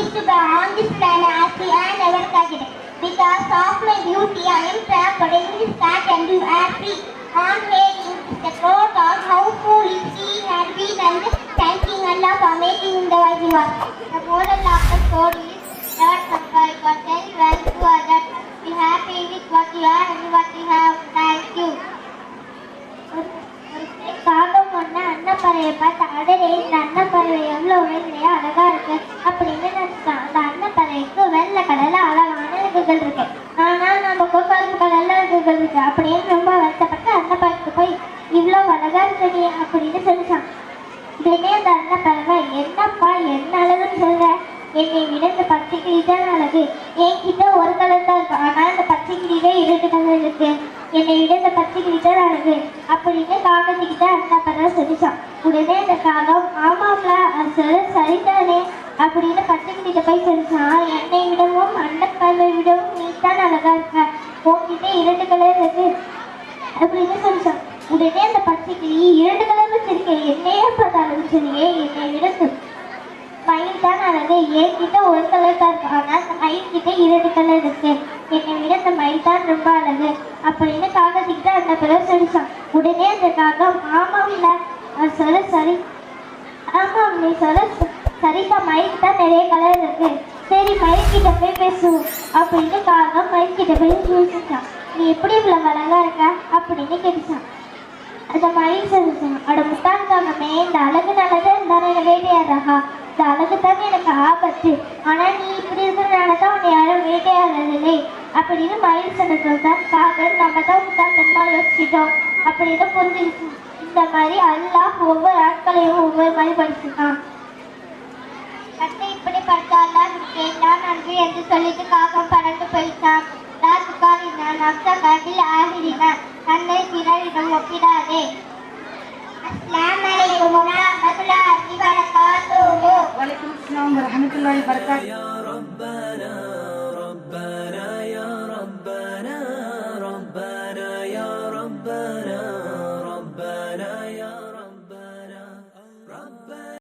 is to the on this planet as we are never targeted. Because of my beauty, I am trampled in this cat and you are free. On hearing is the throat of how foolish she had been and thanking Allah for making the world work. The moral of the story is not suffer, but tell well to others. Be happy with what you are and what you have. Thank you. காகம் ஒன்று அன்னப்பறவை பார்த்து அடரே இந்த அன்னப்பறவை எவ்வளோ உழைக்கிறையா அழகா இருக்கு அப்படின்னு அழகான இருக்கு. ஆனால் நமக்கு கருப்பு கலர்ல இறகுகள் இருக்கு அப்படின்னு ரொம்ப வருத்தப்பட்டு அன்னப்பறவைக்கு போய் இவ்வளோ அழகா இருக்கு அப்படின்னு சொல்லிச்சான் உடனே அந்த அன்னப்பறவை என்னப்பா என்ன அழகுன்னு சொல்ற? என்னை விட இந்த பச்சை கிளி தான் அழகு. என்கிட்ட ஒரு கலர் தான் இருக்கு. ஆனால் இந்த பச்சை கிளியில இரண்டு கலர் இருக்கு. என்னை விட இந்த பச்சை கிளி தான் அழகு அப்படின்னு காகத்துக்கிட்ட அன்னப்பறவை சொல்லிச்சான் உடனே அந்த காகம் ஆமாம்ல அது சொல்ல சரிதானே. அப்படின்னு பச்சை போய் சொல்லிச்சான் என்னை விடவும் அன்னப்பறவை விடவும் நீ தான் அழகா இருக்க. உன்கிட்ட இரண்டு கலர் இருக்கு. அப்படின்னு சொல்லிச்சான் உடனே அந்த பச்சை இரண்டு கலர் வச்சிருக்கேன் என்னையே பார்த்தாலும் அழகு என்னை விட இந்த மயில் தான் அழகு. என்கிட்ட ஒரு கலர் தான் இருக்கு. அந்த மயில் கிட்ட இரண்டு கலர் இருக்கு. என்னை விட அந்த மயில் தான் ரொம்ப அழகு. அப்படின்னு காகத்துக்கிட்ட அந்த பிறகு சொல்லிச்சான் உடனே அந்த காகம் ஆமாம் இல்லை சொல்ல சரி ஆமாம் நீ சொல்ல சரிக்கா சரிதான் தான் நிறைய கலர் இருக்கு. சரி மைக் கிட்ட போய் பேசுவோம் அப்படின்னு காகம் மைக் கிட்ட போய் பேசிச்சான் நீ எப்படி இவ்வளவு அழகா இருக்க? அப்படின்னு கேட்டுச்சான். அந்த மயில் சொல்லிச்சான் அட முட்டாள்காகமே இந்த அழகு நல்லதா இருந்தாலும் என்ன வேட்டையாடுறாகா இந்த அழகு தான் எனக்கு ஆபத்து. ஆனா நீ இப்படி இருக்கிறனால தான் உன்னை யாரும் வேட்டையாடுறதில்லை. அப்படின்னு மயில் சொன்னது தான் காகம் நம்ம தான் முட்டாள்தனமா யோசிச்சிட்டோம். அப்படின்னு புரிஞ்சிருச்சு. இந்த மாதிரி அல்லாஹ் ஒவ்வொரு ஆட்களையும் ஒவ்வொரு மாதிரி படிச்சிருக்கான் கட்டை இப்படி படுத்தாலாம் கேட்டான் நன்றி என்று சொல்லிட்டு காகம் பறந்து போயிட்டான். நான் புகாரினான் அப்சா கபில் ஆகினான் தன்னை பிறரிடம் ஒப்பிடாதே அஸ்லாம் அலைக்கும் வரஹமத்துல்லாஹி வபரகாத்துஹு வலைக்கும் அஸ்ஸலாம் வரஹமத்துல்லாஹி வபரகாத்துஹு